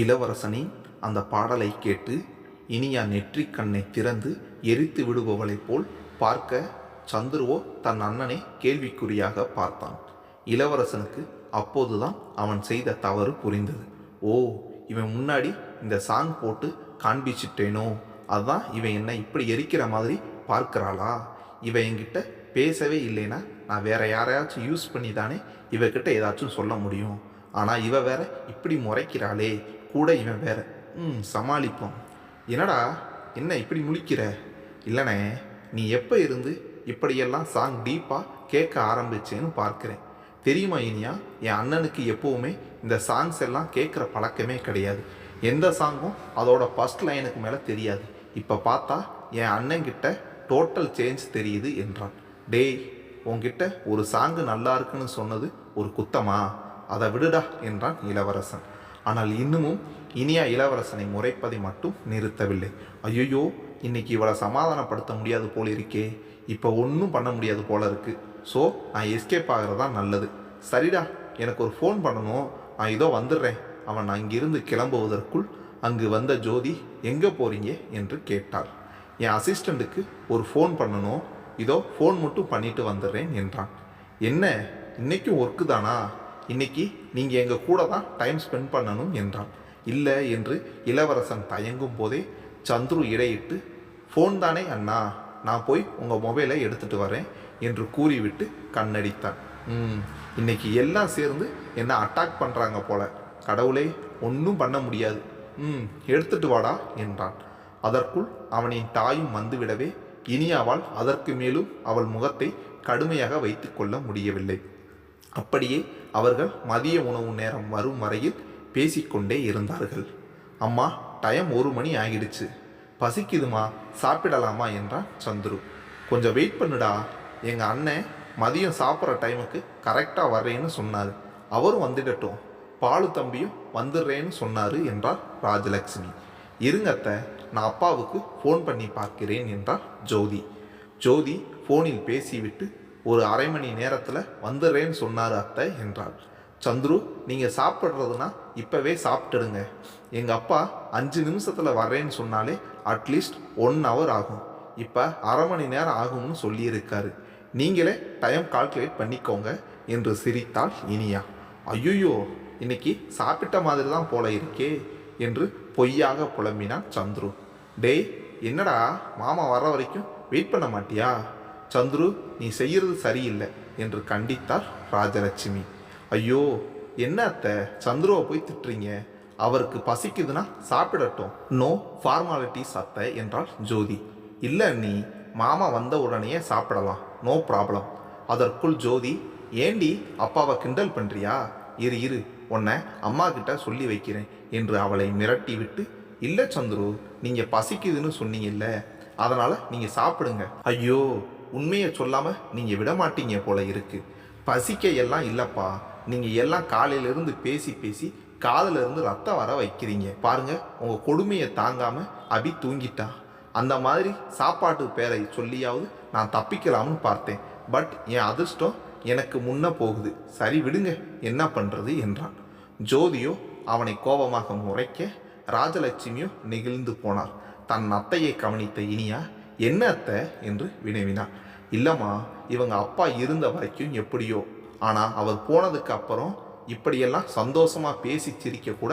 இளவரசனின் அந்த பாடலை கேட்டு இனியா நெற்றிக் கண்ணை திறந்து எரித்து விடுபவளைப் போல் பார்க்க சந்துருவோ தன் அண்ணனை கேள்விக்குறியாக பார்த்தான். இளவரசனுக்கு அப்போதுதான் அவன் செய்த தவறு புரிந்தது. ஓ இவன் முன்னாடி இந்த சாங் போட்டு காண்பிச்சிட்டேனோ? அதான் இவன் என்னை இப்படி எரிக்கிற மாதிரி பார்க்கறாளா? இவன் என்கிட்ட பேசவே இல்லைன்னா நான் வேற யாரையாச்சும் யூஸ் பண்ணி தானே இவகிட்ட ஏதாச்சும் சொல்ல முடியும்? ஆனால் இவ வேற இப்படி முறைக்கிறாளே கூட இவன் வேற. ம் சமாளிப்போம். என்னடா என்ன இப்படி முழிக்கிற? இல்லைனே நீ எப்போ இருந்து இப்படியெல்லாம் சாங் டீப்பாக கேட்க ஆரம்பிச்சேன்னு பார்க்குறேன். தெரியுமா இனியா என் அண்ணனுக்கு எப்போவுமே இந்த சாங்ஸ் எல்லாம் கேட்குற பழக்கமே கிடையாது. எந்த சாங்கும் அதோட ஃபஸ்ட் லைனுக்கு மேலே தெரியாது. இப்போ பார்த்தா என் அண்ணங்கிட்ட டோட்டல் சேஞ்ச் தெரியுது என்றான். டேய் உங்ககிட்ட ஒரு சாங்கு நல்லா இருக்குன்னு சொன்னது ஒரு குத்தமா? அதை விடுடா என்றான் இளவரசன். ஆனால் இன்னமும் இனியா இளவரசனை முறைப்பதை மட்டும் நிறுத்தவில்லை. ஐயோ இன்னைக்கு இவளை சமாதானப்படுத்த முடியாது போல இருக்கே. இப்போ ஒன்றும் பண்ண முடியாது போல இருக்கு. ஸோ நான் எஸ்கேப் ஆகிறது தான் நல்லது. சரிடா எனக்கு ஒரு ஃபோன் பண்ணணும். நான் இதோ வந்துடுறேன். அவன் அங்கிருந்து கிளம்புவதற்குள் அங்கு வந்த ஜோதி எங்கே போறீங்க? என்று கேட்டாள் என் அசிஸ்டண்ட்டுக்கு ஒரு ஃபோன் பண்ணணும். இதோ ஃபோன் மட்டும் பண்ணிட்டு வந்துடுறேன் என்றான். என்ன? இன்னைக்கும் ஒர்க்கு தானா? இன்னைக்கு நீங்கள் எங்கள் கூட தான் டைம் ஸ்பெண்ட் பண்ணணும் என்றான். இல்லை என்று இளவரசன் தயங்கும் போதே சந்துரு இடையிட்டு ஃபோன் தானே அண்ணா நான் போய் உங்கள் மொபைலை எடுத்துட்டு வரேன் என்று கூறிவிட்டு கண்ணடித்தான். ம் இன்னைக்கு எல்லாம் சேர்ந்து என்னை அட்டாக் பண்ணுறாங்க போல. கடவுளே ஒன்றும் பண்ண முடியாது. ம் எடுத்துட்டு வாடா என்றான். அதற்குள் அவனின் தாயும் வந்துவிடவே இனியாவால் அதற்கு மேலும் அவள் முகத்தை கடுமையாக வைத்துக்கொள்ள முடியவில்லை. அப்படியே அவர்கள் மதிய உணவு நேரம் வரும் வரையில் பேசிக்கொண்டே இருந்தார்கள். அம்மா டைம் ஒரு மணி ஆகிடுச்சு. பசிக்குதுமா? சாப்பிடலாமா? என்றான் சந்துரு. கொஞ்சம் வெயிட் பண்ணுடா. எங்கள் அண்ணன் மதியம் சாப்பிட்ற டைமுக்கு கரெக்டாக வர்றேன்னு சொன்னார். அவரும் வந்துடட்டும். பாலு தம்பியும் வந்துடுறேன்னு சொன்னார் என்றார் ராஜலக்ஷ்மி. இருங்க அத்தை நான் அப்பாவுக்கு ஃபோன் பண்ணி பார்க்கிறேன் என்றார் ஜோதி. ஜோதி ஃபோனில் பேசிவிட்டு ஒரு அரை மணி நேரத்தில் வந்துடுறேன்னு சொன்னார் அத்தை என்றாள். சந்துரு நீங்கள் சாப்பிட்றதுனா இப்போவே சாப்பிட்டுடுங்க. எங்கள் அப்பா அஞ்சு நிமிஷத்தில் வர்றேன்னு சொன்னாலே அட்லீஸ்ட் ஒன் ஹவர் ஆகும். இப்போ அரை மணி நேரம் ஆகும்னு சொல்லியிருக்காரு. நீங்களே டைம் கால்குலேட் பண்ணிக்கோங்க என்று சிரித்தாள் இனியா. ஐயோ இன்னைக்கு சாப்பிட்ட மாதிரி தான் போல இருக்கே என்று பொய்யாக புலம்பினான் சந்துரு. டேய் என்னடா மாமா வர வரைக்கும் வெயிட் பண்ண மாட்டியா? சந்துரு நீ செய்யறது சரியில்லை என்று கண்டித்தார் ராஜலட்சுமி. ஐயோ என்ன அத்தை? சந்துருவை போய் திட்டுறீங்க. அவருக்கு பசிக்குதுன்னா சாப்பிடட்டும். நோ ஃபார்மாலிட்டிஸ் அத்தை என்றாள் ஜோதி. இல்லை நீ மாமா வந்த உடனே சாப்பிடலாம். நோ ப்ராப்ளம் அதற்குள் ஜோதி ஏண்டி அப்பாவை கிண்டல் பண்ணுறியா இரு இரு உன்னை அம்மா கிட்ட சொல்லி வைக்கிறேன் என்று அவளை மிரட்டி விட்டு இல்லை சந்துரு நீங்கள் பசிக்குதுன்னு சொன்னீங்கல்ல அதனால் நீங்கள் சாப்பிடுங்க. ஐயோ உண்மையை சொல்லாமல் நீங்கள் விட மாட்டீங்க போல இருக்குது பசிக்க எல்லாம் இல்லைப்பா. நீங்கள் எல்லாம் காலையிலேருந்து பேசி பேசி காதுல இருந்து ரத்தம் வர வைக்கிறீங்க. பாருங்க உங்கள் கொடுமையை தாங்காமல் அபி தூங்கிட்டா. அந்த மாதிரி சாப்பாட்டு பேரை சொல்லியாவது நான் தப்பிக்கலாம்னு பார்த்தேன். பட் என் அதிர்ஷ்டம் எனக்கு முன்ன போகுது. சரி விடுங்க என்ன பண்ணுறது என்றான். ஜோதியோ அவனை கோபமாக முறைக்க ராஜலட்சுமியோ நெகிழ்ந்து போனார். தன் அத்தையை கவனித்த இனியா என்ன அத்தை? என்று வினவினார் இல்லைம்மா இவங்க அப்பா இருந்த வரைக்கும் எப்படியோ. ஆனால் அவர் போனதுக்கு அப்புறம் இப்படியெல்லாம் சந்தோஷமாக பேசி சிரிக்க கூட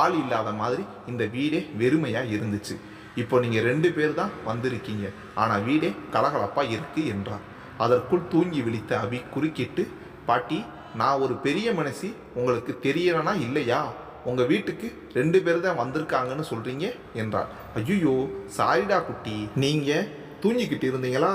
ஆள் இல்லாத மாதிரி இந்த வீடே வெறுமையாக இருந்துச்சு. இப்போ நீங்கள் ரெண்டு பேர் தான் வந்திருக்கீங்க. ஆனால் வீடே கலகலப்பாக இருக்குது என்றார். அதற்குள் தூங்கி விழித்த அபி குறுக்கிட்டு பாட்டி நான் ஒரு பெரிய மனசி உங்களுக்கு தெரியறனா இல்லையா? உங்கள் வீட்டுக்கு ரெண்டு பேர் தான் வந்திருக்காங்கன்னு சொல்கிறீங்க என்றார் ஐயோ சாரிடா குட்டி. நீங்கள் தூங்கிக்கிட்டு இருந்தீங்களா?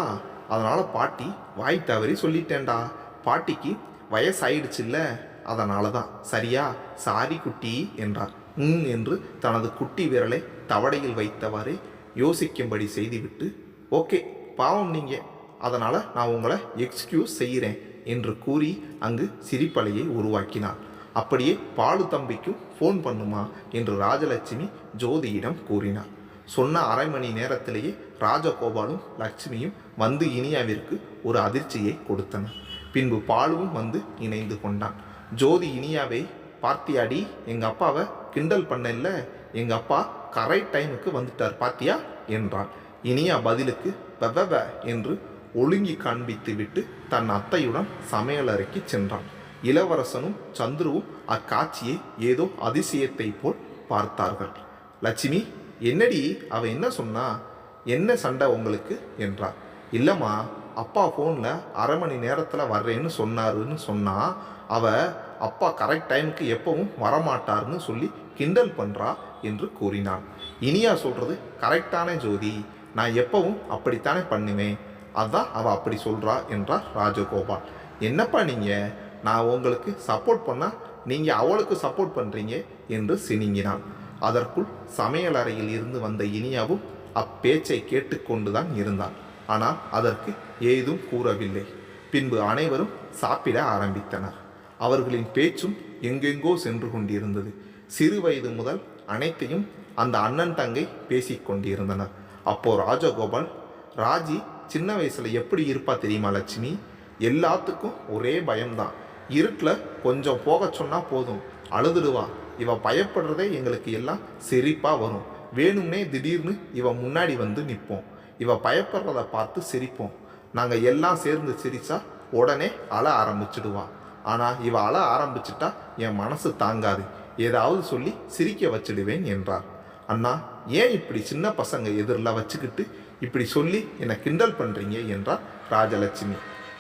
அதனால் பாட்டி வாய் தவறி சொல்லிட்டேன்டா. பாட்டிக்கு வயசாயிடுச்சுல்ல. அதனால தான் சரியா? சாரி குட்டி என்றார். ம் என்று தனது குட்டி விரலை தவடையில் வைத்தவாறே யோசிக்கும்படி செய்துவிட்டு ஓகே பாவம் நீங்கள் அதனால் நான் உங்களை எக்ஸ்கியூஸ் செய்கிறேன் என்று கூறி அங்கு சிரிப்பலையை உருவாக்கினார். அப்படியே பாலு தம்பிக்கும் ஃபோன் பண்ணுமா? என்று ராஜலட்சுமி ஜோதியிடம் கூறினார். சொன்ன அரை மணி நேரத்திலேயே ராஜகோபாலும் லட்சுமியும் வந்து இனியாவிற்கு ஒரு அதிர்ச்சியை கொடுத்தனர் பின்பு பாலுவும் வந்து இணைந்து கொண்டான். ஜோதி இனியாவை பார்த்தியாடி எங்கள் அப்பாவை கிண்டல் பண்ணல எங்கள் அப்பா கரெக்ட் டைமுக்கு வந்துட்டார் பாத்தியா என்றான். இனியா பதிலுக்கு வெவ என்று ஒழுங்கி காண்பித்து விட்டு தன் அத்தையுடன் சமையலறைக்கு சென்றான். இளவரசனும் சந்துருவும் அக்காட்சியை ஏதோ அதிசயத்தை போல் பார்த்தார்கள். லட்சுமி என்னடி அவன் என்ன சொன்னா? என்ன சண்டை உங்களுக்கு? என்றார் இல்லைம்மா அப்பா ஃபோனில் அரை மணி நேரத்தில் வர்றேன்னு சொன்னாருன்னு சொன்னால் அவள் அப்பா கரெக்ட் டைமுக்கு எப்பவும் வரமாட்டார்னு சொல்லி கிண்டல் பண்ணுறா என்று கூறினான். இனியா சொல்கிறது கரெக்டான ஜோதி. நான் எப்பவும் அப்படித்தானே பண்ணுவேன். அதான் அவள் அப்படி சொல்கிறா என்றார் ராஜகோபால். என்னப்பா நீங்கள் நான் உங்களுக்கு சப்போர்ட் பண்ணால் நீங்கள் அவளுக்கு சப்போர்ட் பண்ணுறீங்க என்று சினிங்கினான். அதற்குள் சமையலறையில் இருந்து வந்த இனியாவும் அப்பேச்சை கேட்டுக்கொண்டுதான் இருந்தான். ஆனால் அதற்கு ஏதும் கூறவில்லை. பின்பு அனைவரும் சாப்பிட ஆரம்பித்தனர். அவர்களின் பேச்சும் எங்கெங்கோ சென்று கொண்டிருந்தது. சிறு வயது முதல் அனைத்தையும் அந்த அண்ணன் தங்கை பேசிக்கொண்டிருந்தனர் அப்போ ராஜகோபால் ராஜி சின்ன வயசுல எப்படி இருப்பா தெரியுமா லட்சுமி? எல்லாத்துக்கும் ஒரே பயம்தான். இருட்டில் கொஞ்சம் போக சொன்னால் போதும். அழுதுடுவா. இவன் பயப்படுறதே எங்களுக்கு எல்லாம் சிரிப்பாக வரும். வேணும்னே திடீர்னு இவன் முன்னாடி வந்து நிற்போம். இவன் பயப்படுறத பார்த்து சிரிப்போம். நாங்கள் எல்லாம் சேர்ந்து சிரித்தா உடனே அழ ஆரம்பிச்சிடுவா. ஆனால் இவ அழ ஆரம்பிச்சிட்டா என் மனசு தாங்காது. ஏதாவது சொல்லி சிரிக்க வச்சிடுவேன் என்றார். அண்ணா ஏன் இப்படி சின்ன பசங்க எதிரில் வச்சுக்கிட்டு இப்படி சொல்லி என்னை கிண்டல் பண்ணுறீங்க என்றார் ராஜலட்சுமி.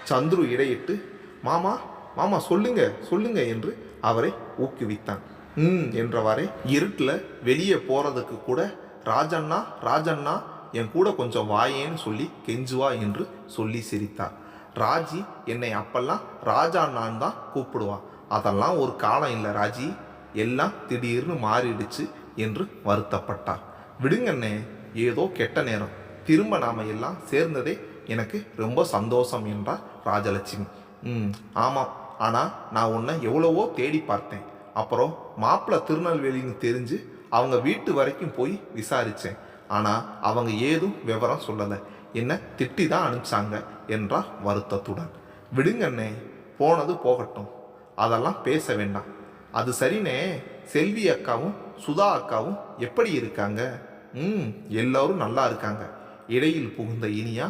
சந்துரு இடையிட்டு மாமா மாமா சொல்லுங்க சொல்லுங்க என்று அவரை ஊக்குவித்தான். ம் என்றவாறே இருட்டில் வெளியே போகிறதுக்கு கூட ராஜண்ணா ராஜண்ணா என் கூட கொஞ்சம் வாயேன்னு சொல்லி கெஞ்சுவா என்று சொல்லி சிரித்தார். ராஜி என்னை அப்பெல்லாம் ராஜாண்ணான்னு தான் கூப்பிடுவான் அதெல்லாம் ஒரு காலம் இல்லை ராஜி. எல்லாம் திடீர்னு மாறிடுச்சு என்று வருத்தப்பட்டார். விடுங்கண்ணே ஏதோ கெட்ட நேரம். திரும்ப நாம எல்லாம் சேர்ந்ததே எனக்கு ரொம்ப சந்தோஷம் என்றார் ராஜலட்சுமி. ம் ஆமாம். ஆனால் நான் உன்னை எவ்வளவோ தேடி பார்த்தேன். அப்புறம் மாப்பிள்ளை திருநெல்வேலின்னு தெரிஞ்சு அவங்க வீட்டு வரைக்கும் போய் விசாரித்தேன் ஆனால் அவங்க ஏதும் விவரம் சொல்லலை. என்னை திட்டி தான் அனுப்பிச்சாங்க என்றார் வருத்தத்துடன். விடுங்கண்ணே போனது போகட்டும். அதெல்லாம் பேச வேண்டாம். அது சரிண்ணே செல்வி அக்காவும் சுதா அக்காவும் எப்படி இருக்காங்க? ம் எல்லோரும் நல்லா இருக்காங்க. இடையில் புகுந்த இனியா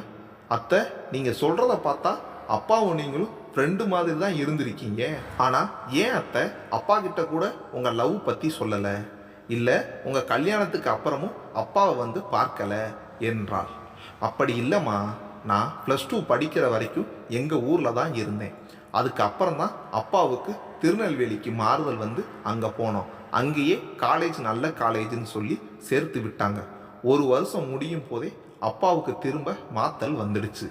அத்தை நீங்கள் சொல்கிறத பார்த்தா அப்பாவும் நீங்களும் ஃப்ரெண்டு மாதிரி தான் இருந்திருக்கீங்க. ஆனால் ஏன் அத்தை? அப்பா கிட்ட கூட உங்கள் லவ் பற்றி சொல்லலை. இல்லை உங்கள் கல்யாணத்துக்கு அப்புறமும் அப்பாவை வந்து பார்க்கல என்றாள். அப்படி இல்லைம்மா. நான் ப்ளஸ் டூ படிக்கிற வரைக்கும் எங்கள் ஊரில் தான் இருந்தேன். அதுக்கப்புறம் தான் அப்பாவுக்கு திருநெல்வேலிக்கு மாறுதல் வந்து அங்கே போனோம். அங்கேயே காலேஜ் நல்ல காலேஜ்னு சொல்லி சேர்த்து விட்டாங்க. ஒரு வருஷம் முடியும் போதே அப்பாவுக்கு திரும்ப மாத்தல் வந்துடுச்சு.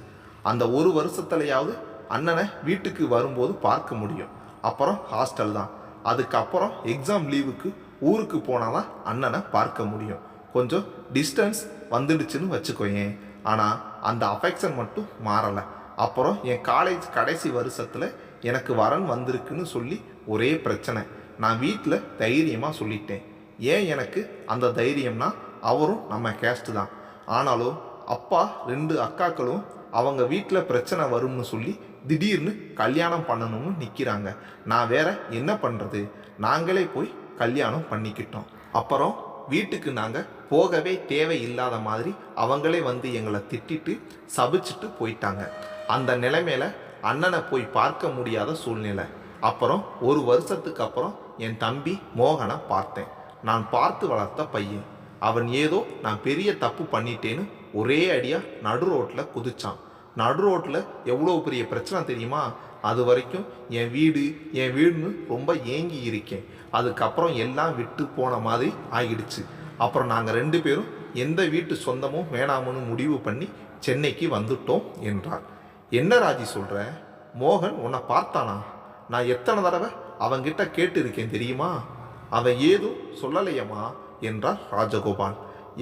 அந்த ஒரு வருஷத்துலையாவது அண்ணனை வீட்டுக்கு வரும்போது பார்க்க முடியும். அப்புறம் ஹாஸ்டல் தான். அதுக்கப்புறம் எக்ஸாம் லீவுக்கு ஊருக்கு போனால் தான் அண்ணனை பார்க்க முடியும். கொஞ்சம் டிஸ்டன்ஸ் வந்துடுச்சுன்னு வச்சுக்கோயேன். ஆனால் அந்த அஃபெக்ஷன் மட்டும் மாறலை. அப்புறம் என் காலேஜ் கடைசி வருஷத்தில் எனக்கு வரன் வந்திருக்குன்னு சொல்லி ஒரே பிரச்சனை. நான் வீட்டில் தைரியமாக சொல்லிட்டேன். ஏன் எனக்கு அந்த தைரியம்னா அவரும் நம்ம கேஸ்ட் தான். ஆனாலும் அப்பா ரெண்டு அக்காக்களும் அவங்க வீட்டில் பிரச்சனை வரும்னு சொல்லி திடீர்னு கல்யாணம் பண்ணணும்னு நிற்கிறாங்க நான் வேற என்ன பண்ணுறது நாங்களே போய் கல்யாணம் பண்ணிக்கிட்டோம். அப்புறம் வீட்டுக்கு நாங்கள் போகவே தேவை இல்லாத மாதிரி அவங்களே வந்து எங்களை திட்டிட்டு சபிச்சுட்டு போயிட்டாங்க. அந்த நிலைமையில அண்ணனை போய் பார்க்க முடியாத சூழ்நிலை. அப்புறம் ஒரு வருஷத்துக்கு அப்புறம் என் தம்பி மோகனை பார்த்தேன். நான் பார்த்து வளர்த்த பையன். அவன் ஏதோ நான் பெரிய தப்பு பண்ணிட்டேன்னு ஒரே அடியாக நடு ரோட்டில் குதிச்சான். நடு ரோட்டில் எவ்வளோ பெரிய பிரச்சனை தெரியுமா? அது வரைக்கும் என் வீடு என் வீடுன்னு ரொம்ப ஏங்கி இருக்கேன். அதுக்கப்புறம் எல்லாம் விட்டு போன மாதிரி ஆகிடுச்சு அப்புறம் நாங்கள் ரெண்டு பேரும் எந்த வீட்டு சொந்தமும் வேணாமுன்னு முடிவு பண்ணி சென்னைக்கு வந்துட்டோம் என்றார். என்ன ராஜி சொல்கிற மோகன் உன்னை பார்த்தானா? நான் எத்தனை தடவை அவங்கிட்ட கேட்டிருக்கேன் தெரியுமா? அவன் ஏதும் சொல்லலையம்மா என்றார் ராஜகோபால்.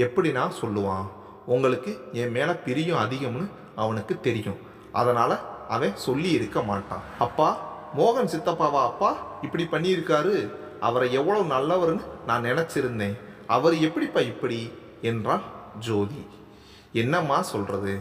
எப்படி நான் சொல்லுவான் உங்களுக்கு என் மேலே பிரியம் அதிகம்னு அவனுக்கு தெரியும். அதனால் அவன் சொல்லி இருக்க மாட்டான். அப்பா மோகன் சித்தப்பாவா அப்பா? இப்படி பண்ணியிருக்காரு. அவரை எவ்வளவு நல்லவர்னு நான் நினச்சிருந்தேன். அவர் எப்படிப்பா இப்படி? என்றான் ஜோதி. என்னம்மா சொல்கிறது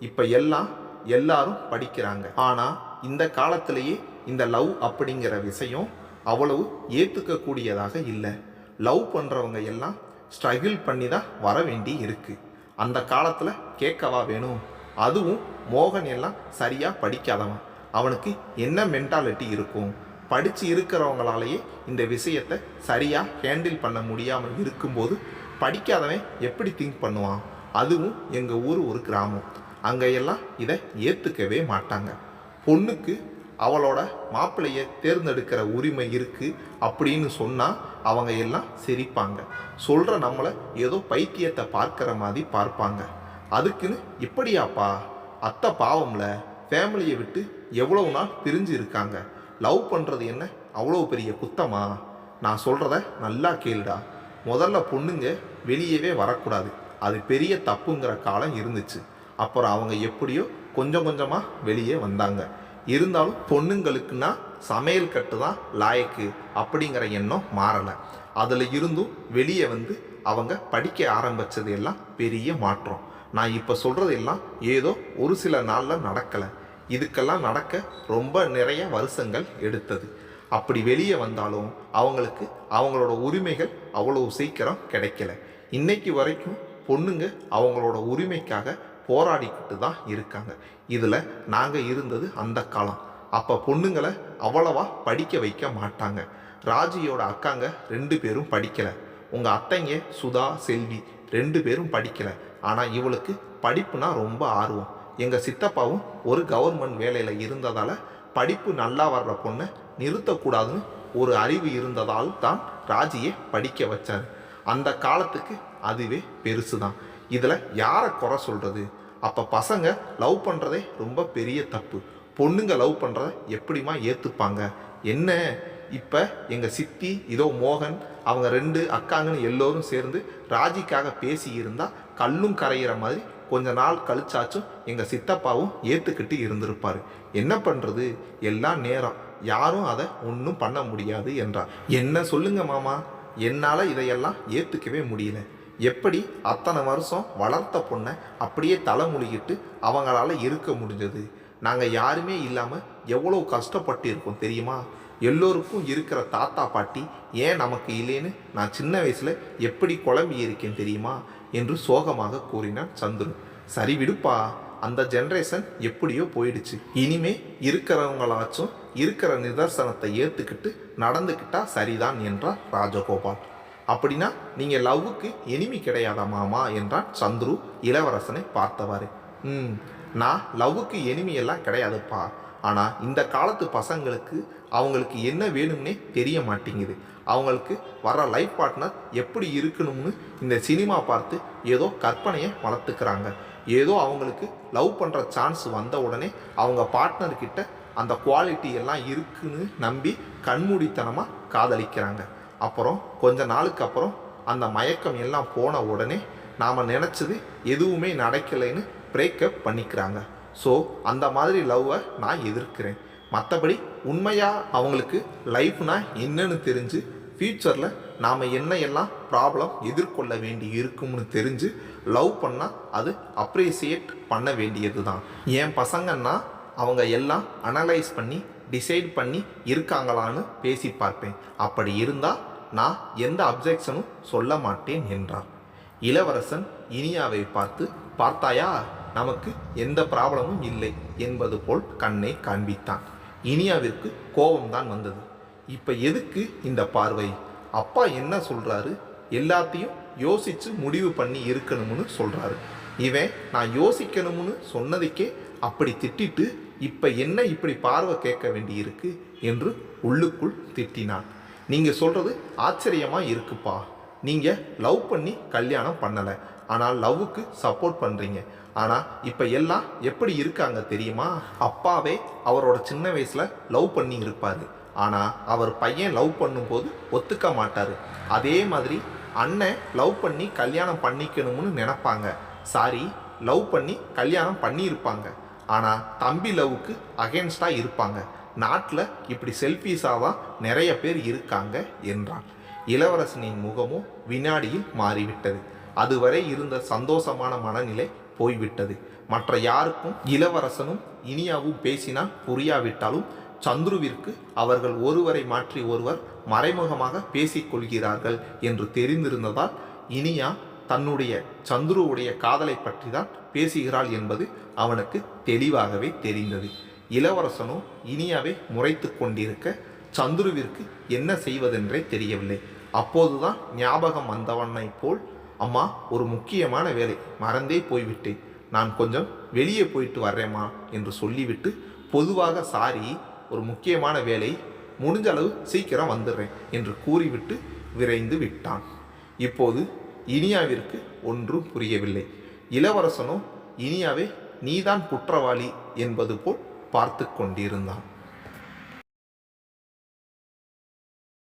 இப்போ எல்லாம் எல்லாரும் படிக்கிறாங்க. ஆனால் இந்த காலத்திலேயே இந்த லவ் அப்படிங்கிற விஷயம் அவ்வளவு ஏற்றுக்கக்கூடியதாக இல்லை. லவ் பண்ணுறவங்க எல்லாம் ஸ்ட்ரகிள் பண்ணி தான் வர வேண்டி இருக்குது அந்த காலத்தில் கேட்கவா வேணும்? அதுவும் மோகன் எல்லாம் சரியாக படிக்காதவன். அவனுக்கு என்ன மென்டாலிட்டி இருக்கும்? படித்து இருக்கிறவங்களாலேயே இந்த விஷயத்தை சரியாக ஹேண்டில் பண்ண முடியாமல் இருக்கும்போது படிக்காதவன் எப்படி திங்க் பண்ணுவான்? அதுவும் எங்கள் ஊர் ஒரு கிராமம். அங்கே எல்லாம் இதை ஏற்றுக்கவே மாட்டாங்க. பொண்ணுக்கு அவளோட மாப்பிள்ளையை தேர்ந்தெடுக்கிற உரிமை இருக்குது அப்படின்னு சொன்னால் அவங்க எல்லாம் சிரிப்பாங்க. சொல்கிற நம்மளை ஏதோ பைத்தியத்தை பார்க்குற மாதிரி பார்ப்பாங்க. அதுக்குன்னு இப்படியாப்பா அத்தை பாவம்ல ஃபேமிலியை விட்டு எவ்வளவு நாள் பிரிஞ்சு இருக்காங்க? லவ் பண்ணுறது என்ன? அவ்வளோ பெரிய குத்தமா? நான் சொல்கிறத நல்லா கேளுடா. முதல்ல பொண்ணுங்க வெளியவே வரக்கூடாது. அது பெரிய தப்புங்கிற காலம் இருந்துச்சு. அப்புறம் அவங்க எப்படியோ கொஞ்சம் கொஞ்சமாக வெளியே வந்தாங்க. இருந்தாலும் பொண்ணுங்களுக்குன்னா சமையல் கட்டு தான் லாயக்கு அப்படிங்கிற எண்ணம் மாறலை. அதில் இருந்தும் வெளியே வந்து அவங்க படிக்க ஆரம்பிச்சது எல்லாம் பெரிய மாற்றம். நான் இப்போ சொல்கிறது எல்லாம் ஏதோ ஒரு சில நாளில் நடக்கலை. இதுக்கெல்லாம் நடக்க ரொம்ப நிறைய வருஷங்கள் எடுத்தது. அப்படி வெளியே வந்தாலும் அவங்களுக்கு அவங்களோட உரிமைகள் அவ்வளவு சீக்கிரம் கிடைக்கல. இன்னைக்கு வரைக்கும் பொண்ணுங்க அவங்களோட உரிமைக்காக போராடிக்கிட்டு தான் இருக்காங்க. இதில் நாங்கள் இருந்தது அந்த காலம். அப்போ பொண்ணுங்களை அவ்வளவா படிக்க வைக்க மாட்டாங்க. ராஜியோட அக்காங்க ரெண்டு பேரும் படிக்கலை. உங்கள் அத்தைங்க சுதா செல்வி ரெண்டு பேரும் படிக்கலை. ஆனால் இவளுக்கு படிப்புனா ரொம்ப ஆர்வம். எங்கள் சித்தப்பாவும் ஒரு கவர்மெண்ட் வேலையில் இருந்ததால் படிப்பு நல்லா வர்ற பொண்ணை நிறுத்தக்கூடாதுன்னு ஒரு அறிவு இருந்ததால் தான் ராஜியை படிக்க வச்சார். அந்த காலத்துக்கு அதுவே பெருசு தான் இதில் யாரை குறை சொல்கிறது அப்போ பசங்க லவ் பண்ணுறதே ரொம்ப பெரிய தப்பு. பொண்ணுங்க லவ் பண்ணுறத எப்படிமா ஏற்றுப்பாங்க என்ன? இப்போ எங்கள் சித்தி இதோ மோகன் அவங்க ரெண்டு அக்காங்கன்னு எல்லோரும் சேர்ந்து ராஜிக்காக பேசி இருந்தால் கல்லும் கரையிற மாதிரி கொஞ்ச நாள் கழிச்சாச்சும் எங்கள் சித்தப்பாவும் ஏற்றுக்கிட்டு இருந்திருப்பார். என்ன பண்ணுறது எல்லாம் நேரம். யாரும் அதை ஒன்றும் பண்ண முடியாது என்றார். என்ன சொல்லுங்க மாமா? என்னால் இதையெல்லாம் ஏற்றுக்கவே முடியல. எப்படி அத்தனை வருஷம் வளர்த்த பொண்ணை அப்படியே தலைமுழுகிட்டு அவங்களால இருக்க முடிஞ்சது? நாங்கள் யாருமே இல்லாமல் எவ்வளோ கஷ்டப்பட்டு இருக்கோம் தெரியுமா? எல்லோருக்கும் இருக்கிற தாத்தா பாட்டி ஏன் நமக்கு இல்லைன்னு நான் சின்ன வயசில் எப்படி குழம்பி இருக்கேன் தெரியுமா? என்று சோகமாக கூறினான் சந்துரு. சரி விடுப்பா அந்த ஜென்ரேஷன் எப்படியோ போயிடுச்சு. இனிமே இருக்கிறவங்களாச்சும் இருக்கிற நிதர்சனத்தை ஏற்றுக்கிட்டு நடந்துக்கிட்டா சரிதான் என்றார் ராஜகோபால். அப்படின்னா நீங்கள் லவ்வுக்கு எனிமி கிடையாதா மாமா என்றான் சந்துரு இளவரசனை பார்த்தவாறு. ம் நான் லவ்வுக்கு எனிமையெல்லாம் கிடையாதுப்பா. ஆனால் இந்த காலத்து பசங்களுக்கு அவங்களுக்கு என்ன வேணும்னே தெரிய மாட்டேங்குது. அவங்களுக்கு வர லைஃப் பார்ட்னர் எப்படி இருக்கணும்னு இந்த சினிமா பார்த்து ஏதோ கற்பனையை வளர்த்துக்கிறாங்க. ஏதோ அவங்களுக்கு லவ் பண்ணுற சான்ஸ் வந்த உடனே அவங்க பார்ட்னர்கிட்ட அந்த குவாலிட்டி எல்லாம் இருக்குன்னு நம்பி கண்மூடித்தனமாக காதலிக்கிறாங்க. அப்புறம் கொஞ்ச நாளுக்கு அப்புறம் அந்த மயக்கம் எல்லாம் போன உடனே நாம் நினச்சது எதுவுமே நடக்கலைன்னு பிரேக்கப் பண்ணிக்கிறாங்க. ஸோ அந்த மாதிரி லவ்வை நான் எதிர்க்கிறேன். மற்றபடி உண்மையாக அவங்களுக்கு லைஃப்னால் என்னன்னு தெரிஞ்சு ஃப்யூச்சரில் நாம் என்ன எல்லாம் ப்ராப்ளம் எதிர்கொள்ள வேண்டி இருக்கும்னு தெரிஞ்சு லவ் பண்ணால் அது அப்ரிசியேட் பண்ண வேண்டியது தான் என் பசங்கன்னா அவங்க எல்லாம் அனலைஸ் பண்ணி டிசைட் பண்ணி இருக்காங்களான்னு பேசி பார்ப்பேன். அப்படி இருந்தால் நான் எந்த அப்ஜெக்ஷனும் சொல்ல மாட்டேன் என்றார். இளவரசன் இனியாவை பார்த்து பார்த்தாயா? நமக்கு எந்த ப்ராப்ளமும் இல்லை என்பது போல் கண்ணை காண்பித்தான். இனியாவிற்கு கோபம்தான் வந்தது. இப்போ எதுக்கு இந்த பார்வை? அப்பா என்ன சொல்கிறாரு எல்லாத்தையும் யோசித்து முடிவு பண்ணி இருக்கணும்னு சொல்கிறாரு இவன் நான் யோசிக்கணும்னு சொன்னதுக்கே அப்படி திட்டிட்டு இப்போ என்ன இப்படி பார்வை கேட்க வேண்டியிருக்கு? என்று உள்ளுக்குள் திட்டினான். நீங்கள் சொல்கிறது ஆச்சரியமாக இருக்குப்பா. நீங்கள் லவ் பண்ணி கல்யாணம் பண்ணலை. ஆனால் லவ்வுக்கு சப்போர்ட் பண்ணுறீங்க ஆனால் இப்போ எல்லாம் எப்படி இருக்காங்க தெரியுமா? அப்பாவே அவரோட சின்ன வயசில் லவ் பண்ணி இருப்பார். ஆனால் அவர் பையன் லவ் பண்ணும்போது ஒத்துக்க மாட்டார். அதே மாதிரி அண்ணன் லவ் பண்ணி கல்யாணம் பண்ணிக்கணும்னு நினப்பாங்க. சாரி லவ் பண்ணி கல்யாணம் பண்ணியிருப்பாங்க. ஆனால் தம்பி லவ்வுக்கு அகேன்ஸ்டாக இருப்பாங்க. நாட்டில் இப்படி செல்ஃபீஸாக தான் நிறைய பேர் இருக்காங்க என்றான். இளவரசனின் முகமும் வினாடியில் மாறிவிட்டது. அதுவரை இருந்த சந்தோஷமான மனநிலை போய்விட்டது. மற்ற யாருக்கும் இளவரசனும் இனியாவும் பேசினால் புரியாவிட்டாலும் சந்துருவிற்கு அவர்கள் ஒருவரை மாற்றி ஒருவர் மறைமுகமாக பேசிக் கொள்கிறார்கள் என்று தெரிந்திருந்ததால் இனியா தன்னுடைய சந்துருவுடைய காதலை பற்றி தான் பேசுகிறாள் என்பது அவனுக்கு தெளிவாகவே தெரிந்தது. இளவரசனோ இனியாவை முறைத்து கொண்டிருக்க சந்துருவிற்கு என்ன செய்வதென்றே தெரியவில்லை. அப்போதுதான் ஞாபகம் வந்தவனை போல் அம்மா ஒரு முக்கியமான வேலை. மறந்தே போய்விட்டேன். நான் கொஞ்சம் வெளியே போயிட்டு வர்றேம்மா என்று சொல்லிவிட்டு பொதுவாக சாரி ஒரு முக்கியமான வேலை. முடிஞ்ச அளவு சீக்கிரம் வந்துடுறேன் என்று கூறிவிட்டு விரைந்து விட்டான். இப்போது இனியாவிற்கு ஒன்றும் புரியவில்லை. இளவரசனோ இனியாவை நீதான் குற்றவாளி என்பது போல் பார்த்து கொண்டிருந்தான்.